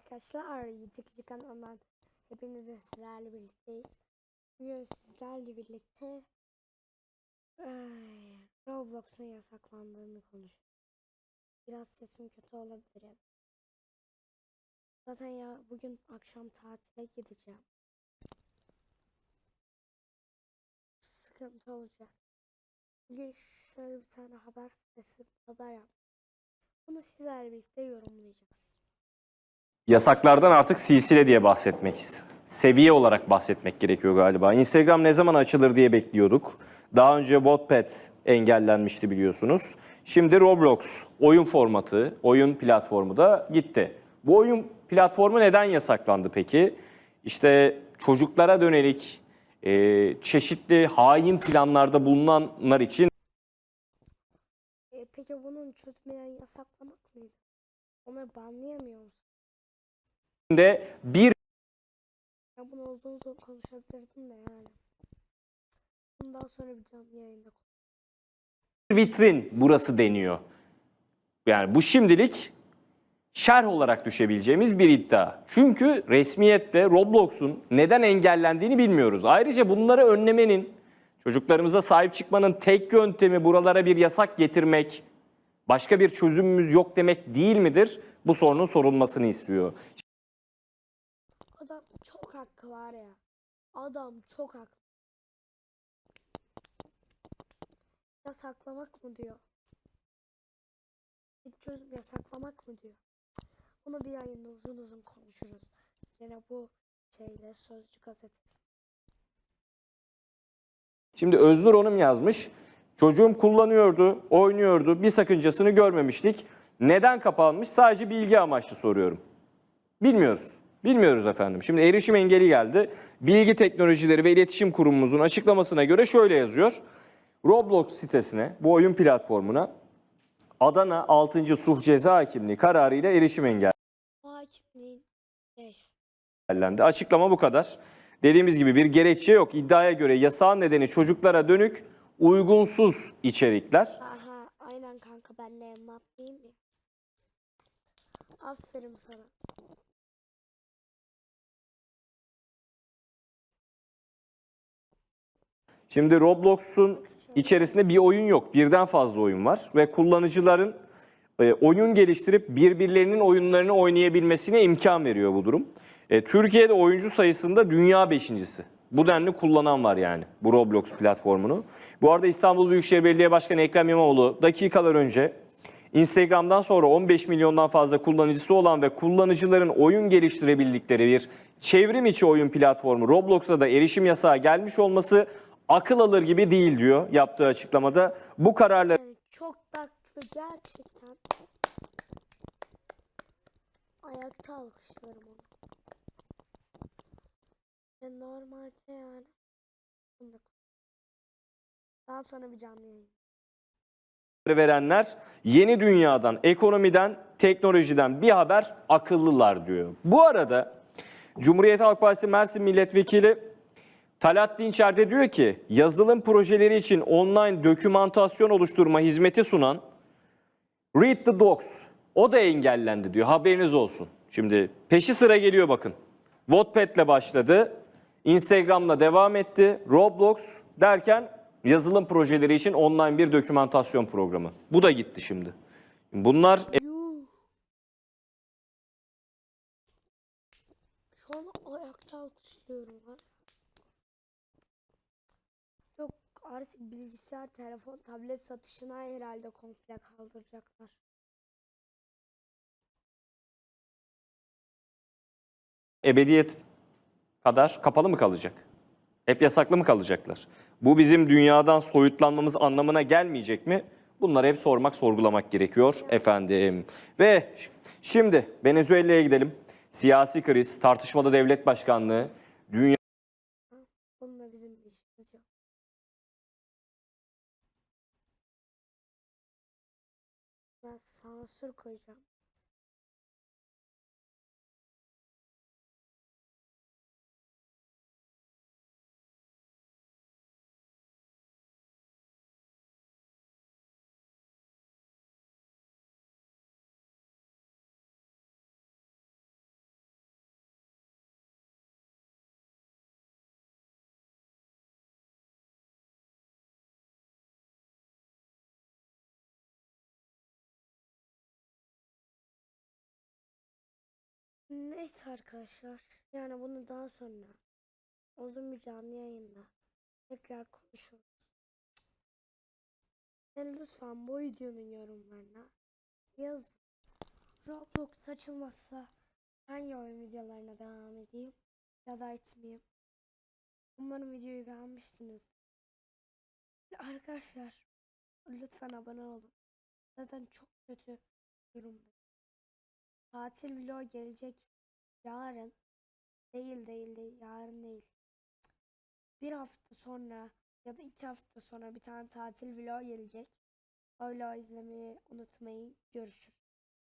arkadaşlar. Yitik kanalından hepinize sizlerle birlikteyiz. Bugün sizlerle birlikte ay, Roblox'un yasaklandığını konuşuyoruz. Biraz sesim kötü olabilir. Zaten ya bugün akşam tatile gideceğim. Sıkıntı olacak. Bugün şöyle bir tane haber sitesi haber yap. Bunu sizlerle birlikte yorumlayacağız. Yasaklardan artık silsile diye bahsetmek, seviye olarak bahsetmek gerekiyor galiba. Instagram ne zaman açılır diye bekliyorduk. Daha önce Wattpad engellenmişti biliyorsunuz. Şimdi Roblox oyun formatı, oyun platformu da gitti. Bu oyun platformu neden yasaklandı peki? İşte çocuklara dönelik e, çeşitli hain planlarda bulunanlar için E, peki bunun çözümünü yasaklamak mıydı? Onları banlayamıyor musun? De bir Ya bunu uzun uzun konuşabilirdim de yani. Bundan sonra bir canlı yayında vitrin burası deniyor. Yani bu şimdilik şerh olarak düşebileceğimiz bir iddia. Çünkü resmiyette Roblox'un neden engellendiğini bilmiyoruz. Ayrıca bunları önlemenin, çocuklarımıza sahip çıkmanın tek yöntemi buralara bir yasak getirmek, başka bir çözümümüz yok demek değil midir? Bu sorunun sorulmasını istiyor. Var ya. Adam çok haklı. Yasaklamak mı diyor? Bir çözüm yasaklamak mı diyor? Bunu bir yayında uzun uzun konuşuruz. Yine bu şeyle Sözcü gazetesi. Şimdi Öznur Hanım yazmış. Çocuğum kullanıyordu, oynuyordu. Bir sakıncasını görmemiştik. Neden kapanmış? Sadece bilgi amaçlı soruyorum. Bilmiyoruz. Bilmiyoruz efendim. Şimdi erişim engeli geldi. Bilgi Teknolojileri ve İletişim Kurumumuzun açıklamasına göre şöyle yazıyor. Roblox sitesine, bu oyun platformuna Adana 6. Suh Ceza Hakimliği kararıyla erişim engellendi. Açıklama bu kadar. Dediğimiz gibi bir gerekçe yok. İddiaya göre yasağın nedeni çocuklara dönük uygunsuz içerikler. Aha aynen kanka ben de yapmayayım ya. Aferin sana. Şimdi Roblox'un içerisinde bir oyun yok. Birden fazla oyun var ve kullanıcıların e, oyun geliştirip birbirlerinin oyunlarını oynayabilmesine imkan veriyor bu durum. E, Türkiye'de oyuncu sayısında dünya beşincisi. Bu denli kullanan var yani bu Roblox platformunu. Bu arada İstanbul Büyükşehir Belediye Başkanı Ekrem İmamoğlu dakikalar önce Instagram'dan sonra 15 milyondan fazla kullanıcısı olan ve kullanıcıların oyun geliştirebildikleri bir çevrim içi oyun platformu Roblox'a da erişim yasağı gelmiş olması akıl alır gibi değil diyor yaptığı açıklamada. Bu kararla Yani çok tatlı gerçekten. Ayakta alkışlarım onu. Ve normalde yani. Bunu da- Daha sonra bir canlı yayın. verenler yeni dünyadan, ekonomiden, teknolojiden bir haber akıllılar diyor. Bu arada Cumhuriyet Halk Partisi Mersin Milletvekili Talat Dinçer de diyor ki yazılım projeleri için online dokümantasyon oluşturma hizmeti sunan Read the Docs o da engellendi diyor haberiniz olsun. Şimdi peşi sıra geliyor bakın. Wattpad'le başladı. Instagram'la devam etti. Roblox derken yazılım projeleri için online bir dokümantasyon programı. Bu da gitti şimdi. Bunlar Yuh. Şu an ayakta alkışlıyorum ha. Yok artık bilgisayar, telefon, tablet satışına herhalde komple kaldıracaklar. ebediyet kadar kapalı mı kalacak? Hep yasaklı mı kalacaklar? Bu bizim dünyadan soyutlanmamız anlamına gelmeyecek mi? Bunları hep sormak, sorgulamak gerekiyor efendim. Ve şimdi Venezuela'ya gidelim. Siyasi kriz, tartışmalı devlet başkanlığı, dünya Ben sansür koyacağım. Neyse arkadaşlar. Yani bunu daha sonra uzun bir canlı yayında tekrar konuşuruz. Yani lütfen bu videonun yorumlarına yazın. Roblox açılmazsa hangi oyun videolarına devam edeyim ya da etmeyeyim. Umarım videoyu beğenmişsiniz. Arkadaşlar lütfen abone olun. Zaten çok kötü durumda. Tatil vlog gelecek yarın. Değil değil değil yarın değil. Bir hafta sonra ya da iki hafta sonra bir tane tatil vlog gelecek. O vlogu izlemeyi unutmayın. Görüşürüz.